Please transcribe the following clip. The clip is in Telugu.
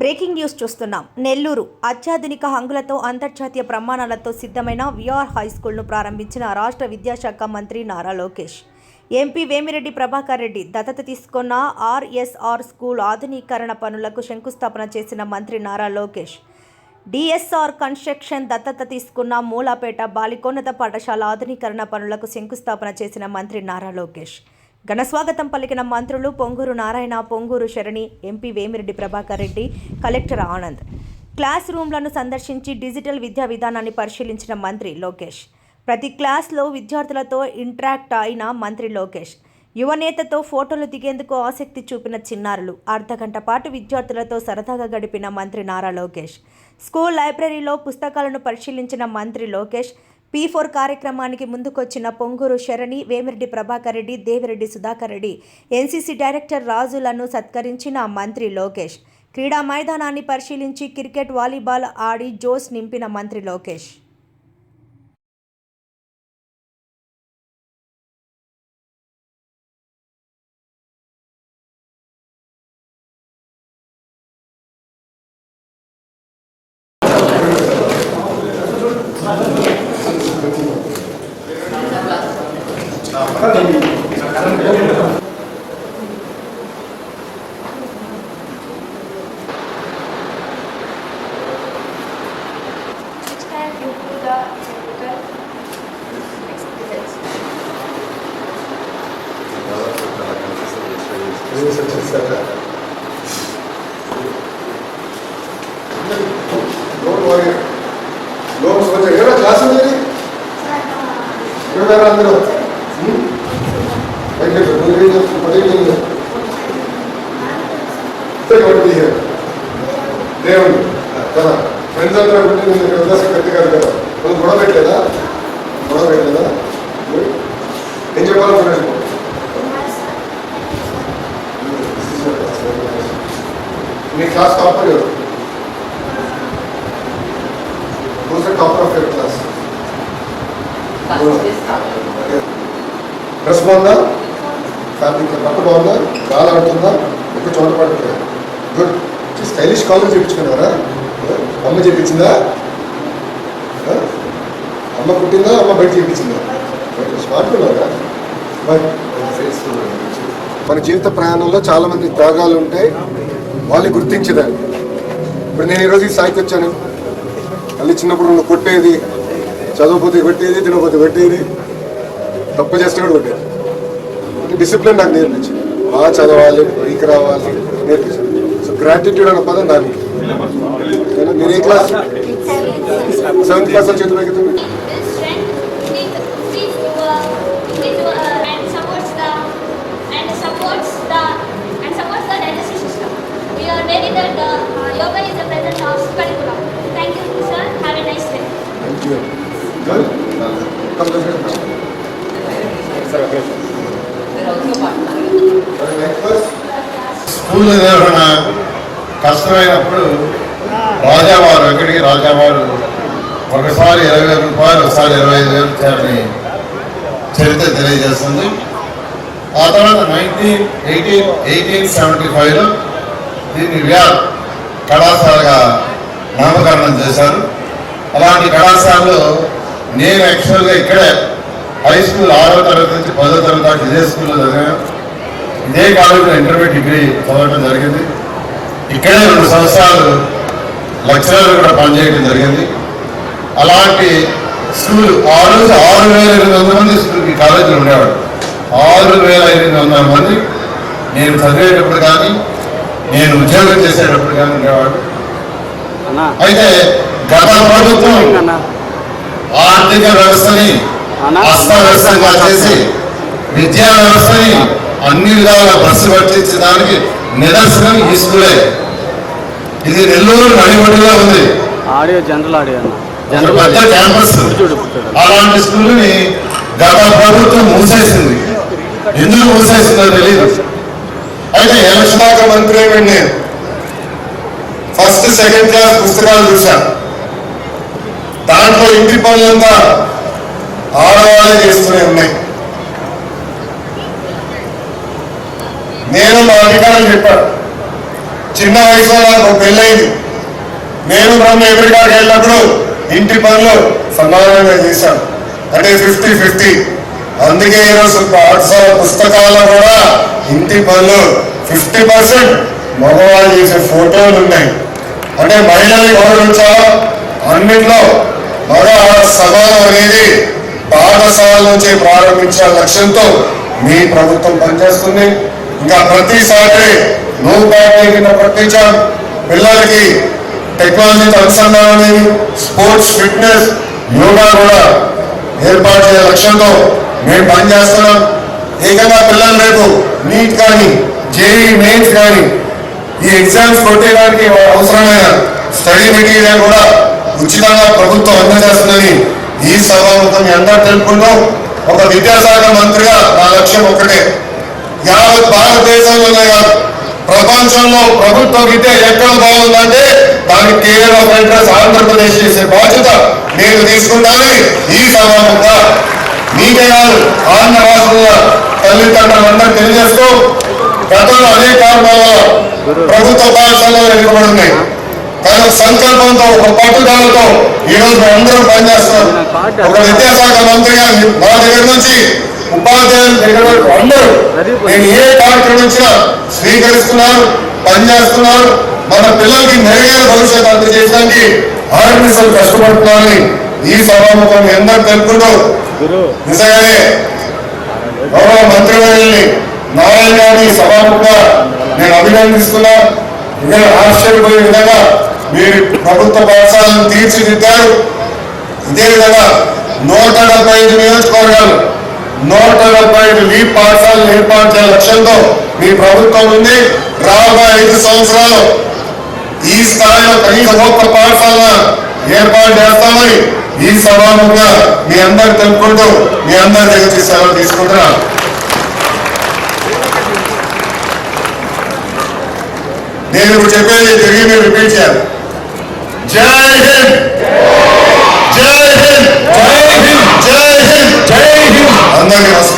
బ్రేకింగ్ న్యూస్ చూస్తున్నాం. నెల్లూరు అత్యాధునిక హంగులతో అంతర్జాతీయ ప్రమాణాలతో సిద్ధమైన విఆర్ హై స్కూల్ను ప్రారంభించిన రాష్ట్ర విద్యాశాఖ మంత్రి నారా లోకేష్. ఎంపీ వేమిరెడ్డి ప్రభాకర్ రెడ్డి దత్తత తీసుకున్న ఆర్ఎస్ఆర్ స్కూల్ ఆధునీకరణ పనులకు శంకుస్థాపన చేసిన మంత్రి నారా లోకేష్. డిఎస్ఆర్ కన్స్ట్రక్షన్ దత్తత తీసుకున్న మూలాపేట బాలికోన్నత పాఠశాల ఆధునీకరణ పనులకు శంకుస్థాపన చేసిన మంత్రి నారా లోకేష్. ఘనస్వాగతం పలికిన మంత్రులు Ponguru Narayana Ponguru Sharani MP Vemireddy Prabhakar Reddy collector Anand. Class రూమ్లను సందర్శించి డిజిటల్ విద్యా విధానాన్ని పరిశీలించిన మంత్రి లోకేష్. ప్రతి క్లాస్లో విద్యార్థులతో ఇంటరాక్ట్ అయిన మంత్రి లోకేష్. యువనేతతో ఫోటోలు దిగేందుకు ఆసక్తి చూపిన చిన్నారులు. అర్ధగంట పాటు విద్యార్థులతో సరదాగా గడిపిన మంత్రి నారా లోకేష్. స్కూల్ లైబ్రరీలో పుస్తకాలను పరిశీలించిన మంత్రి లోకేష్ పీ ఫోర్ కార్యక్రమానికి ముందుకొచ్చిన పొంగూరు శరణి వేమిరెడ్డి ప్రభాకర్ రెడ్డి దేవిరెడ్డి సుధాకర్ రెడ్డి ఎన్సీసీ డైరెక్టర్ రాజులను సత్కరించిన మంత్రి లోకేష్. క్రీడా మైదానాన్ని పరిశీలించి క్రికెట్ వాలీబాల్ ఆడి జోస్ నింపిన మంత్రి లోకేష్. అందరూ. దేవుడు. కదా. ఫ్రెండ్స్ అందరూ ఉంటే నేను ఇక్కడ కదా మనం గొడవ పెట్టలేదా? గొడవ పెట్టలేదా? ఏం చెప్పాలి ఫ్రెండ్స్ మీ క్లాస్ టాపర్ ఎవరు? డ్రెస్ బాగుందా ఫ్యాబ్రిక్ పక్క బాగుందా? చాలా ఆడుతుందా ఎక్కువ చోట పడుతుంది గుడ్ స్టైలిష్ కాలేజ్ చూపించుకున్నారా అమ్మ చెప్పించిందా అమ్మ పుట్టిందా? అమ్మ బయట చెప్పించిందా స్మార్ట్ ఉన్నారా మన జీవిత ప్రయాణంలో చాలా మంది త్యాగాలు ఉంటాయి. వాళ్ళు గుర్తించేదాన్ని ఇప్పుడు నేను ఈరోజు ఈ స్థాయికి వచ్చాను. మళ్ళీ చిన్నప్పుడు నువ్వు కొట్టేది. చదువుపోతే పెట్టేది తినకపోతే పెట్టేది. తప్పు చేస్తే కూడా డిసిప్లిన్ నాకు నేర్పించి బాగా చదవాలి పైకి రావాలి నేర్పించాలి సో గ్రాటిట్యూడ్ అని పదం దానికి. నేను ఏ క్లాస్ సెవెంత్ క్లాస్ చేతులు ఎక్కుతుంది Thank you. స్కూల్ నిర్వహణ కష్టమైనప్పుడు రాజావారు వెంకటగిరి రాజావారు ఒకసారి ఇరవై వేల రూపాయలు ఒకసారి ఇరవై ఐదు వేలు ఇచ్చారని చరిత్ర తెలియజేస్తుంది. ఆ తర్వాత నైన్టీన్ ఎయిటీన్ ఎయిటీన్ సెవెంటీ ఫైవ్లో దీన్ని వ్యార్ కళాశాలగా నామకరణం చేశారు. అలాంటి కళాశాలలో నేను యాక్చువల్గా ఇక్కడే హై స్కూల్ ఆరో తరగతి నుంచి పదో తరగతి దాకా ఇదే స్కూల్లో చదివాను. ఇదే కాలేజీలో ఇంటర్మీడియట్ డిగ్రీ చదవడం జరిగింది. ఇక్కడే రెండు సంవత్సరాలు లెక్చరర్ కూడా పనిచేయడం జరిగింది. అలాంటి స్కూల్ ఆ రోజు ఆరు వేల ఎనిమిది వందల మంది స్కూల్ ఈ కాలేజీలో ఉండేవాడు ఆరు వేల ఎనిమిది వందల మంది నేను చదివేటప్పుడు కానీ నేను ఉద్యోగం చేసేటప్పుడు కానీ ఉండేవాడు అయితే గత ప్రభుత్వం ఆర్థిక వ్యవస్థని. అస్తవ్యస్తంగా చేసి విద్యా వ్యవస్థని అన్ని విధాలుగా బస్సు పట్టించడానికి నిదర్శనం ఈ స్కూలే. ఇది నెల్లూరు నడిబడిలో ఉంది. ఆడియో జనరల్ ఆడియో పెద్ద క్యాంపస్. అలాంటి స్కూల్ని గత ప్రభుత్వం మూసేసింది. ఎందుకు మూసేసిందో తెలియదు అయితే ఎలక్షన్ శాఖ మంత్రి ఫస్ట్ సెకండ్ క్లాస్ పుస్తకాలు చూశాను. ఇంటి పనులంతా ఆడవాళ్ళే చేస్తూనే ఉన్నాయి. నేను మా అధికారులు చెప్పాడు చిన్న వయసులో నాకు ఒక నేను బ్రహ్మ ఎదురుగాడికి వెళ్ళినప్పుడు ఇంటి పనులు సమానంగా చేశాను. అంటే ఫిఫ్టీ ఫిఫ్టీ అందుకే ఈరోజు పాఠశాల పుస్తకాల్లో కూడా ఇంటి పనులు ఫిఫ్టీ పర్సెంట్ మగవాళ్ళు చేసే ఫోటోలు ఉన్నాయి. అంటే మహిళలు గౌరవించాలా? అన్నింటిలో మగ ఆడ సమానం అనేది పాఠశాల నుంచి ప్రారంభించే లక్ష్యంతో మీ ప్రభుత్వం పనిచేస్తుంది. ఇంకా ప్రతిసారి నో పార్టీ కింద పిల్లలకి టెక్నాలజీతో అనుసంధానం స్పోర్ట్స్ ఫిట్నెస్ యోగా కూడా ఏర్పాటు చేసే లక్ష్యంతో మేము పనిచేస్తున్నాం. ఏకంగా పిల్లలు రేపు నీట్ కానీ జేఈ మెయిన్స్ కానీ ఈ ఎగ్జామ్స్ కొట్టేయడానికి అవసరమైన స్టడీ మెటీరియల్ కూడా ఉచితంగా ప్రభుత్వం అందజేస్తుందని ఈ సభాముఖం మీ అందరూ తెలుపుకుంటూ ఒక విద్యాశాఖ మంత్రిగా నా లక్ష్యం ఒకటే యావత్ భారతదేశంలోనే కాదు ప్రపంచంలో ప్రభుత్వ విద్య ఎక్కడ బాగుందంటే దానికి కేర్ ఆఫ్ ఇంట్రెస్ట్ ఆంధ్రప్రదేశ్ చేసే బాధ్యత నేను తీసుకుంటానని ఈ సభాముఖంగా మీకే కాదు ఆంధ్ర రాష్ట్రంలో తల్లిదండ్రులందరూ తెలియజేస్తూ గతంలో అనేక కారణాల ప్రభుత్వ పాఠశాలలో వెనుకబడున్నాయి ఒక సంకల్పంతో ఒక పట్టుదలతో ఈరోజు రోజు మేము అందరం పనిచేస్తున్నాం. ఒక విద్యాశాఖ మంత్రిగా మా దగ్గర నుంచి ఉపాధ్యాయుల దగ్గర వరకు అందరూ నేను ఏ కార్యక్రమం ఇచ్చినా స్వీకరిస్తున్నారు పనిచేస్తున్నారు. మన పిల్లలకి మెరుగైన భవిష్యత్తు అందజేయడానికి ఆర్గనైజేషన్ కష్టపడుతున్నారని ఈ సభాముఖం మీ అందరూ తెలుపుకుంటూ నిజంగానే గౌరవ మంత్రివర్యుల్ని నారాయణ గారిని సభాముఖంగా నేను అభినందిస్తున్నా. ఇంకా ఆశ్చర్యపోయే విధంగా మీరు ప్రభుత్వ పాఠశాలను తీర్చిదిద్దారు. ఇదే విధంగా నూట డెబ్బై ఐదు నియోజకవర్గాలు నూట డెబ్బై ఐదు ఈ పాఠశాలను ఏర్పాటు చేయాల లక్ష్యంతో మీ ప్రభుత్వం ఉంది. రాబోయే ఐదు సంవత్సరాలు ఈ స్థాయిలో కనీస ఒక్క పాఠశాల ఏర్పాటు చేస్తామని ఈ సభాముఖంగా మీ అందరు తెలుపుకుంటూ మీ అందరి దగ్గర నుంచి సెలవు తీసుకుంటున్నా ఇప్పుడు చెప్పేది తిరిగి మీరు రిపీట్ చేయాలి. జై హింద్. జై హింద్. జై హింద్. జై హింద్. జై హింద్. అందరికీ నమస్కారం.